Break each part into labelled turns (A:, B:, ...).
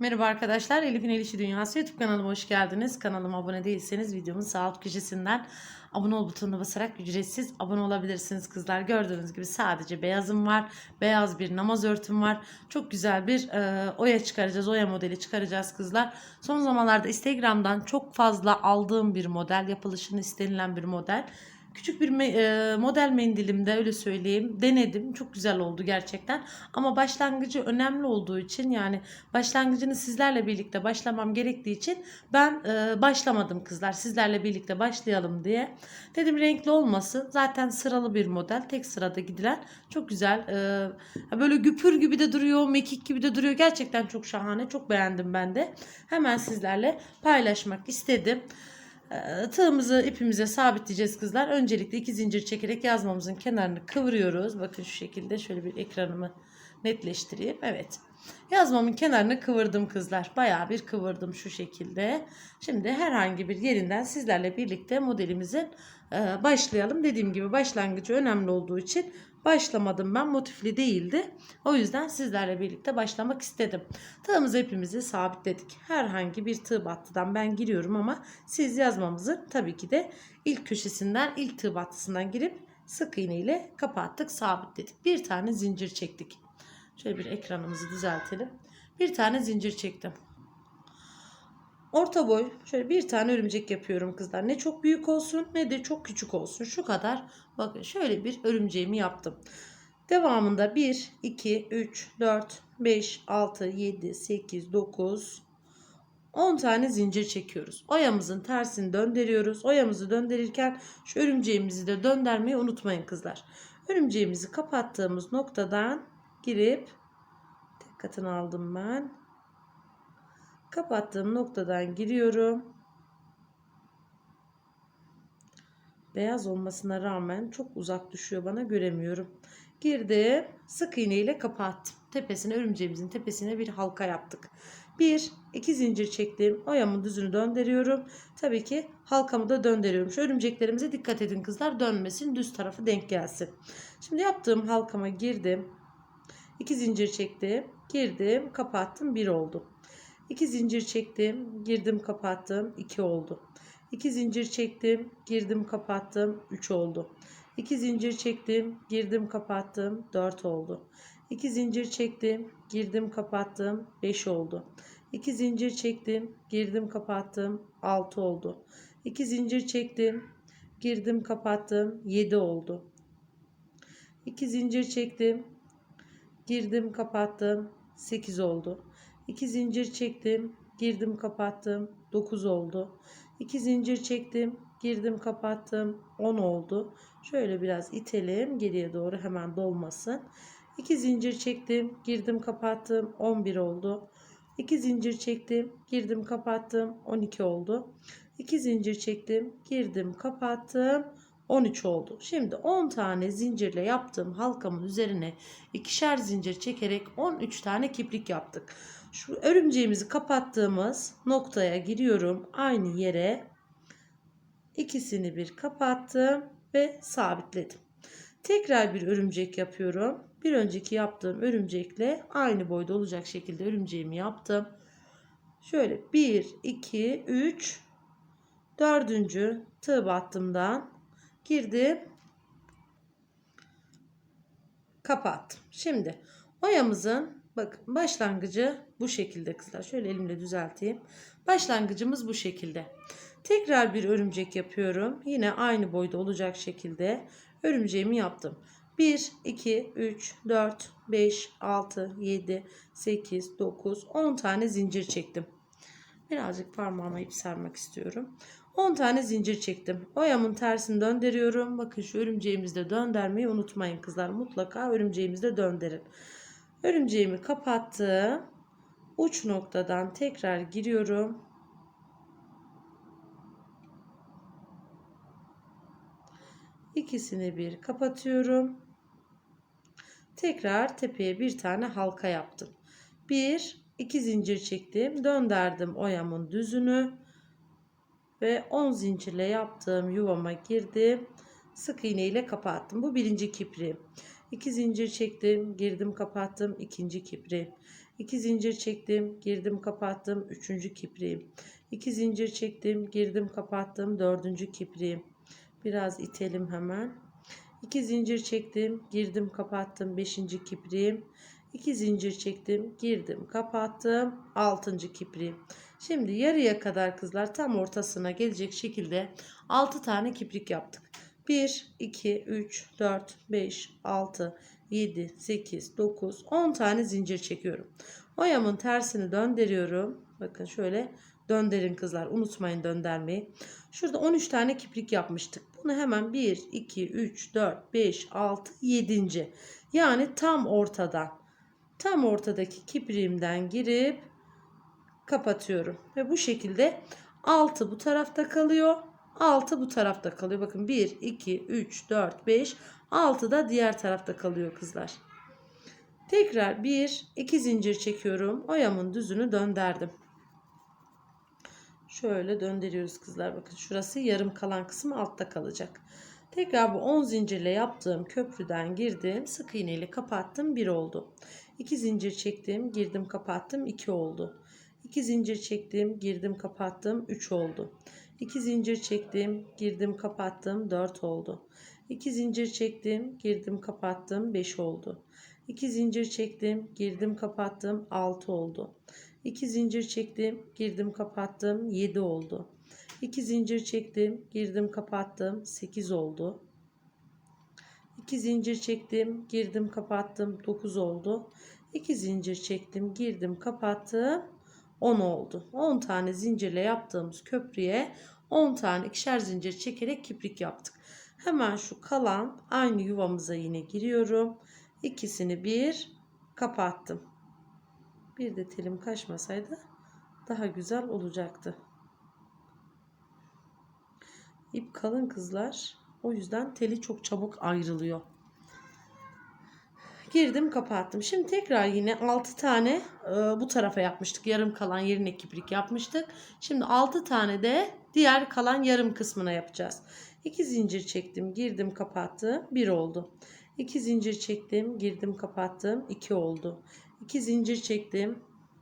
A: Merhaba arkadaşlar, Elif'in El İşi Dünyası YouTube kanalıma hoş geldiniz. Kanalıma abone değilseniz videomun sağ alt köşesinden abone ol butonuna basarak ücretsiz abone olabilirsiniz kızlar. Gördüğünüz gibi sadece beyazım var, beyaz bir namaz örtüm var. Çok güzel bir e, oya çıkaracağız, oya modeli çıkaracağız kızlar. Son zamanlarda Instagram'dan çok fazla aldığım bir model, yapılışını istenilen bir model. Küçük bir e, model mendilimde öyle söyleyeyim denedim. Çok güzel oldu gerçekten. Ama başlangıcı önemli olduğu için yani başlangıcını sizlerle birlikte başlamam gerektiği için ben e, başlamadım kızlar. Sizlerle birlikte başlayalım diye. Dedim renkli olmasın. Zaten sıralı bir model. Tek sırada gidilen. Çok güzel. E, böyle güpür gibi de duruyor. Mekik gibi de duruyor. Gerçekten çok şahane. Çok beğendim ben de. Hemen sizlerle paylaşmak istedim. Ee, Tığımızı ipimize sabitleyeceğiz kızlar. Öncelikle iki zincir çekerek yazmamızın kenarını kıvırıyoruz. Bakın şu şekilde şöyle bir ekranımı netleştireyim. Evet. Yazmamın kenarını kıvırdım kızlar. Bayağı bir kıvırdım şu şekilde. Şimdi herhangi bir yerinden sizlerle birlikte modelimizin e, başlayalım. Dediğim gibi başlangıcı önemli olduğu için başlamadım ben. Motifli değildi. O yüzden sizlerle birlikte başlamak istedim. Tığımızı ipimizi sabitledik. Herhangi bir tığ battıdan ben giriyorum ama siz yazmamızı tabii ki de ilk köşesinden ilk tığ battısından girip sık iğne ile kapattık sabitledik. Bir tane zincir çektik. Şöyle bir ekranımızı düzeltelim. Bir tane zincir çektim. Orta boy şöyle bir tane örümcek yapıyorum kızlar. Ne çok büyük olsun ne de çok küçük olsun. Şu kadar bakın şöyle bir örümceğimi yaptım. Devamında 1, 2, 3, 4, 5, 6, 7, 8, 9, 10 tane zincir çekiyoruz. Oyamızın tersini döndürüyoruz. Oyamızı döndürürken şu örümceğimizi de döndürmeyi unutmayın kızlar. Örümceğimizi kapattığımız noktadan girip dikkatini aldım ben. Kapattığım noktadan giriyorum. Beyaz olmasına rağmen çok uzak düşüyor bana göremiyorum. Girdim. Sık iğne ile kapattım. Tepesine örümceğimizin tepesine bir halka yaptık. Bir, iki zincir çektim. Oyamın düzünü döndürüyorum. Tabii ki halkamı da döndürüyorum. Şu örümceklerimize dikkat edin kızlar. Dönmesin. Düz tarafı denk gelsin. Şimdi yaptığım halkama girdim. İki zincir çektim. Girdim. Kapattım. Bir oldu. 2 zincir çektim, girdim kapattım, 2 oldu. 2 zincir çektim, girdim kapattım, 3 oldu. 2 zincir çektim, girdim kapattım, 4 oldu. 2 zincir çektim, girdim kapattım, 5 oldu. 2 zincir çektim, girdim kapattım, 6 oldu. 2 zincir çektim, girdim kapattım, 7 oldu. 2 zincir çektim, girdim kapattım, 8 oldu. 2 zincir çektim, girdim kapattım, 9 oldu. 2 zincir çektim, girdim kapattım, 10 oldu. Şöyle biraz itelim geriye doğru hemen dolmasın. 2 zincir çektim, girdim kapattım, 11 oldu. 2 zincir çektim, girdim kapattım, 12 oldu. 2 zincir çektim, girdim kapattım, 13 oldu. Şimdi 10 tane zincirle yaptığım halkamın üzerine ikişer zincir çekerek 13 tane kiprik yaptık. Şu örümceğimizi kapattığımız noktaya giriyorum. Aynı yere ikisini bir kapattım ve sabitledim. Tekrar bir örümcek yapıyorum. Bir önceki yaptığım örümcekle aynı boyda olacak şekilde örümceğimi yaptım. Şöyle 1, 2, 3, dördüncü tığ battımdan girdim. Kapattım. Şimdi oyamızın bakın başlangıcı bu şekilde kızlar. Şöyle elimle düzelteyim. Başlangıcımız bu şekilde. Tekrar bir örümcek yapıyorum. Yine aynı boyda olacak şekilde örümceğimi yaptım. 1, 2, 3, 4, 5, 6, 7, 8, 9, 10 tane zincir çektim. Birazcık parmağıma ip sarmak istiyorum. 10 tane zincir çektim. Oyamın tersini döndürüyorum. Bakın şu örümceğimizi de döndürmeyi unutmayın kızlar. Mutlaka örümceğimizi de döndürün. Örümceğimi kapattım. Uç noktadan tekrar giriyorum. İkisini bir kapatıyorum. Tekrar tepeye bir tane halka yaptım. Bir, iki zincir çektim. Döndürdüm oyamın düzünü. Ve 10 zincirle yaptığım yuvama girdim. Sık iğne ile kapattım. Bu birinci kipri. 2 zincir çektim, girdim, kapattım. ikinci kipri. 2 zincir çektim, girdim, kapattım. Üçüncü kipriğim. 2 zincir çektim, girdim, kapattım. Dördüncü kipriğim. Biraz itelim hemen. 2 zincir çektim, girdim, kapattım. Beşinci kipriğim. 2 zincir çektim, girdim, kapattım. Altıncı kipriğim. Şimdi yarıya kadar kızlar tam ortasına gelecek şekilde 6 tane kiprik yaptık. 1, 2, 3, 4, 5, 6, 7, 8, 9, 10 tane zincir çekiyorum. Oyamın tersini döndürüyorum. Bakın şöyle döndürün kızlar. Unutmayın döndürmeyi. Şurada 13 tane kiprik yapmıştık. Bunu hemen 1, 2, 3, 4, 5, 6, 7. Yani tam ortadan. Tam ortadaki kipriğimden girip kapatıyorum. Ve bu şekilde 6 bu tarafta kalıyor. 6 bu tarafta kalıyor. Bakın 1, 2, 3, 4, 5, 6 da diğer tarafta kalıyor kızlar. Tekrar 1, 2 zincir çekiyorum. Oyamın düzünü döndürdüm. Şöyle döndürüyoruz kızlar. Bakın şurası yarım kalan kısmı altta kalacak. Tekrar bu 10 zincirle yaptığım köprüden girdim. Sık iğne ile kapattım. 1 oldu. 2 zincir çektim. Girdim kapattım. 2 oldu. 2 zincir çektim. Girdim kapattım. 3 oldu. 2 zincir çektim. Girdim kapattım. 4 oldu. 2 zincir çektim. Girdim kapattım. 5 oldu. 2 zincir çektim. Girdim kapattım. 6 oldu. 2 zincir çektim. Girdim kapattım. 7 oldu. 2 zincir çektim, girdim, kapattım. 8 oldu. 2 zincir çektim, girdim, kapattım. 9 oldu. 2 zincir çektim, girdim, kapattım. 10 oldu. 10 tane zincirle yaptığımız köprüye 10 tane ikişer zincir çekerek kiprik yaptık. Hemen şu kalan aynı yuvamıza yine giriyorum. İkisini bir kapattım. Bir de telim kaçmasaydı daha güzel olacaktı. İp kalın kızlar. O yüzden teli çok çabuk ayrılıyor. Girdim kapattım. Şimdi tekrar yine 6 tane e, bu tarafa yapmıştık. Yarım kalan yerine kiprik yapmıştık. Şimdi 6 tane de diğer kalan yarım kısmına yapacağız. 2 zincir çektim. Girdim kapattım. 1 oldu. 2 zincir çektim. Girdim kapattım. 2 oldu. 2 zincir çektim.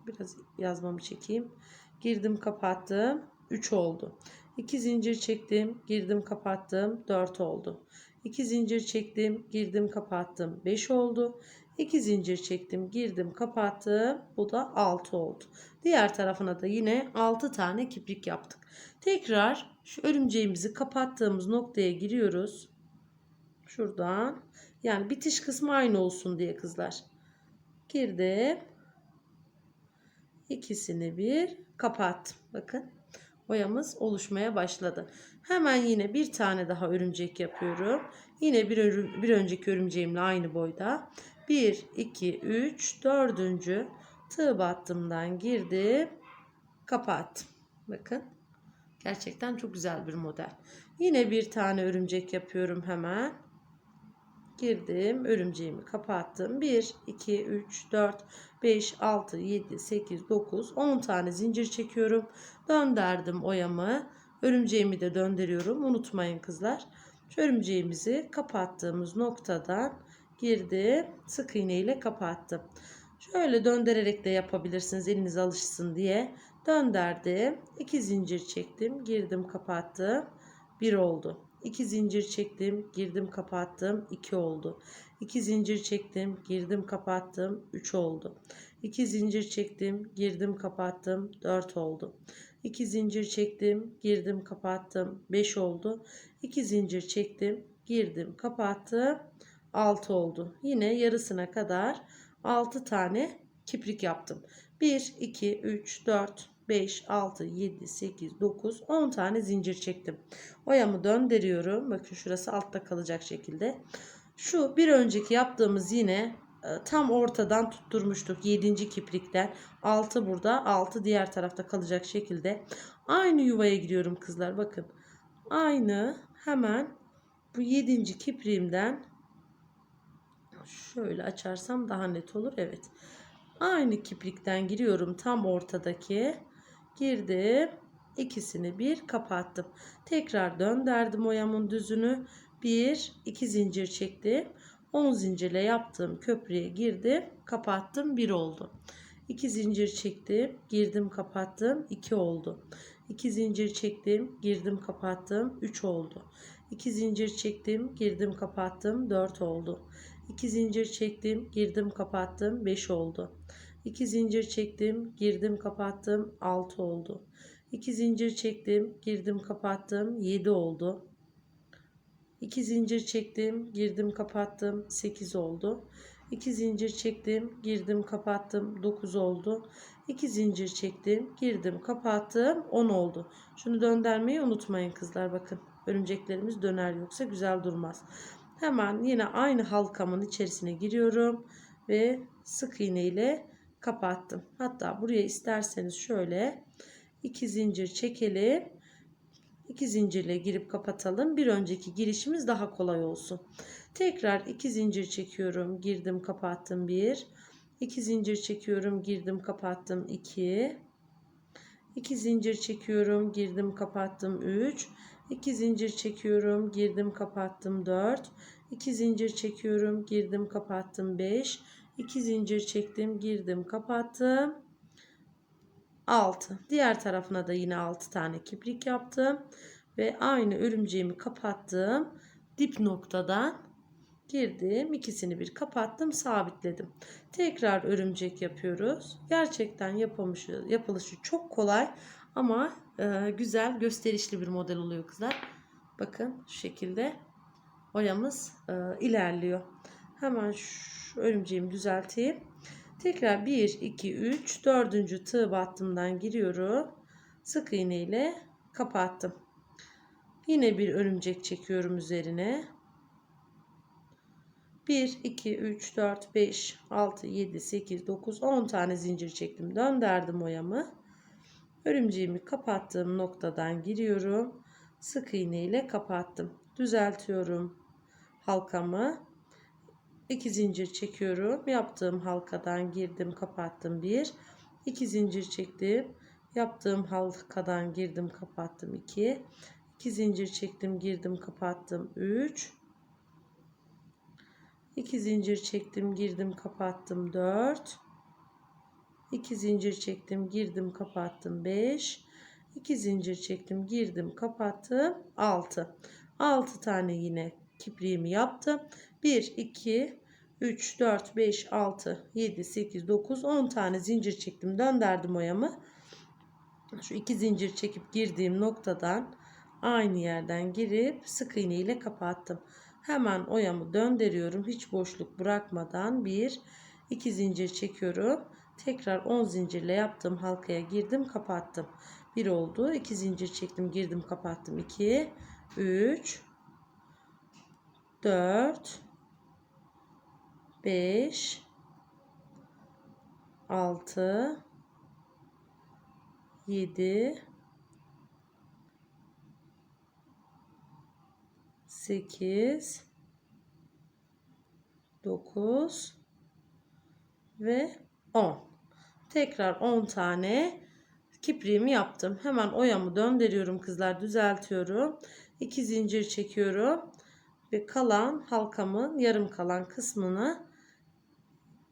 A: Biraz yazmamı çekeyim. Girdim kapattım. 3 oldu. 2 zincir çektim, girdim, kapattım, 4 oldu. 2 zincir çektim, girdim, kapattım, 5 oldu. 2 zincir çektim, girdim, kapattım. Bu da 6 oldu. Diğer tarafına da yine 6 tane kiprik yaptık. Tekrar şu örümceğimizi kapattığımız noktaya giriyoruz. Şuradan. Yani bitiş kısmı aynı olsun diye kızlar. Girdim. İkisini bir kapattım. Bakın boyamız oluşmaya başladı. Hemen yine bir tane daha örümcek yapıyorum. Yine bir, bir önceki örümceğimle aynı boyda. 1, 2, 3, 4. tığ battımdan girdim. Kapattım. Bakın. Gerçekten çok güzel bir model. Yine bir tane örümcek yapıyorum hemen. Girdim. Örümceğimi kapattım. 1, 2, 3, 4, 5, 6, 7, 8, 9, 10 tane zincir çekiyorum. Döndürdüm oyamı. Örümceğimi de döndürüyorum. Unutmayın kızlar. Örümceğimizi kapattığımız noktadan girdim. Sık iğne ile kapattım. Şöyle döndürerek de yapabilirsiniz eliniz alışsın diye. Döndürdüm. 2 zincir çektim. Girdim kapattım. 1 oldu. 2 zincir çektim, girdim, kapattım, 2 oldu. 2 zincir çektim, girdim, kapattım, 3 oldu. 2 zincir çektim, girdim, kapattım, 4 oldu. 2 zincir çektim, girdim, kapattım, 5 oldu. 2 zincir çektim, girdim, kapattım, 6 oldu. Yine yarısına kadar 6 tane kiprik yaptım. 1 2 3 4 5, 6, 7, 8, 9, 10 tane zincir çektim. Oyamı döndürüyorum. Bakın şurası altta kalacak şekilde. Şu bir önceki yaptığımız yine e, tam ortadan tutturmuştuk 7. kiprikten 6 burada 6 diğer tarafta kalacak şekilde aynı yuvaya giriyorum kızlar bakın aynı hemen bu 7. kipriğimden şöyle açarsam daha net olur evet aynı kiprikten giriyorum tam ortadaki girdim ikisini bir kapattım tekrar döndürdüm oyamın düzünü bir iki zincir çektim 10 zincirle yaptığım köprüye girdim kapattım bir oldu 2 zincir çektim, girdim, kapattım, 2 oldu. 2 zincir çektim, girdim, kapattım, 3 oldu. 2 zincir çektim, girdim, kapattım, 4 oldu. 2 zincir çektim, girdim, kapattım, 5 oldu. 2 zincir çektim, girdim, kapattım, 6 oldu. 2 zincir çektim, girdim, kapattım, 7 oldu. 2 zincir çektim, girdim, kapattım, 8 oldu. 2 zincir çektim, girdim, kapattım, 9 oldu. 2 zincir çektim, girdim, kapattım, 10 oldu. Şunu döndürmeyi unutmayın kızlar bakın. Örümceklerimiz döner yoksa güzel durmaz. Hemen yine aynı halkamın içerisine giriyorum ve sık iğne ile kapattım. Hatta buraya isterseniz şöyle iki zincir çekelim. İki zincirle girip kapatalım. Bir önceki girişimiz daha kolay olsun. Tekrar iki zincir çekiyorum. Girdim kapattım. Bir. İki zincir çekiyorum. Girdim kapattım. iki. İki zincir çekiyorum. Girdim kapattım. Üç. İki zincir çekiyorum. Girdim kapattım. Dört. İki zincir çekiyorum. Girdim kapattım. Beş. İki zincir çektim. Girdim kapattım. 6. Diğer tarafına da yine 6 tane kiprik yaptım. Ve aynı örümceğimi kapattım. Dip noktadan girdim. ikisini bir kapattım. Sabitledim. Tekrar örümcek yapıyoruz. Gerçekten yapılmışı, yapılışı çok kolay. Ama e, güzel gösterişli bir model oluyor kızlar. Bakın şu şekilde oyamız e, ilerliyor. Hemen şu örümceğimi düzelteyim. Tekrar 1, 2, 3, 4. tığ battımdan giriyorum. Sık iğne ile kapattım. Yine bir örümcek çekiyorum üzerine. 1, 2, 3, 4, 5, 6, 7, 8, 9, 10 tane zincir çektim. Döndürdüm oyamı. Örümceğimi kapattığım noktadan giriyorum. Sık iğne ile kapattım. Düzeltiyorum halkamı. 2 zincir çekiyorum. Yaptığım halkadan girdim, kapattım. 1 2 zincir çektim. Yaptığım halkadan girdim, kapattım. 2 2 zincir çektim, girdim, kapattım. 3 2 zincir çektim, girdim, kapattım. 4 2 zincir çektim, girdim, kapattım. 5 2 zincir çektim, girdim, kapattım. 6 6 tane yine kipriğimi yaptım. 1, 2, 3, 4, 5, 6, 7, 8, 9, 10 tane zincir çektim. Döndürdüm oyamı. Şu iki zincir çekip girdiğim noktadan aynı yerden girip sık iğne ile kapattım. Hemen oyamı döndürüyorum. Hiç boşluk bırakmadan bir, iki zincir çekiyorum. Tekrar 10 zincirle yaptığım halkaya girdim, kapattım. Bir oldu. 2 zincir çektim, girdim, kapattım. 2, 3, 4 5 6 7 8 9 ve 10 tekrar 10 tane kipriğimi yaptım. Hemen oyamı döndürüyorum kızlar. Düzeltiyorum. 2 zincir çekiyorum ve kalan halkamın yarım kalan kısmını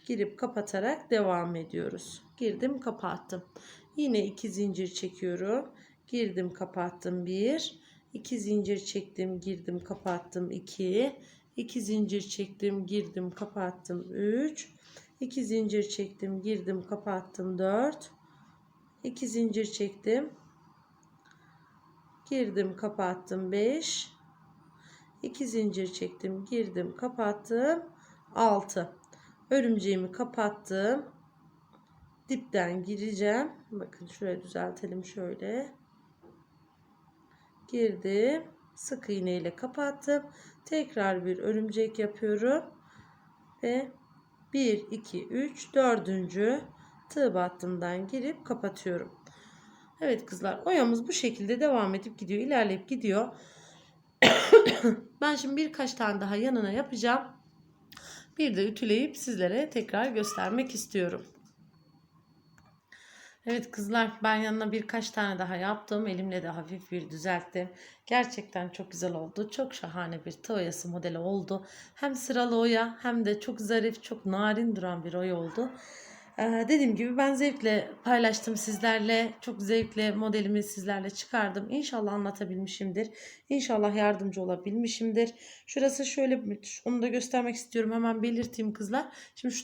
A: girip kapatarak devam ediyoruz. Girdim kapattım. Yine iki zincir çekiyorum. Girdim kapattım. 1 2 zincir çektim. Girdim kapattım. 2 2 zincir çektim. Girdim kapattım. 3 2 zincir çektim. Girdim kapattım. 4 2 zincir çektim. Girdim kapattım. 5 2 zincir çektim girdim kapattım. 6 örümceğimi kapattım. Dipten gireceğim. Bakın şuraya düzeltelim şöyle. Girdim. Sık iğne ile kapattım. Tekrar bir örümcek yapıyorum. Ve 1 2 3 4. tığ battımdan girip kapatıyorum. Evet kızlar oyamız bu şekilde devam edip gidiyor ilerleyip gidiyor ben şimdi birkaç tane daha yanına yapacağım. Bir de ütüleyip sizlere tekrar göstermek istiyorum. Evet kızlar ben yanına birkaç tane daha yaptım. Elimle de hafif bir düzelttim. Gerçekten çok güzel oldu. Çok şahane bir tığ oyası modeli oldu. Hem sıralı oya hem de çok zarif, çok narin duran bir oya oldu. Ee, dediğim gibi ben zevkle paylaştım sizlerle. Çok zevkle modelimi sizlerle çıkardım. İnşallah anlatabilmişimdir. İnşallah yardımcı olabilmişimdir. Şurası şöyle onu da göstermek istiyorum. Hemen belirteyim kızlar. Şimdi şu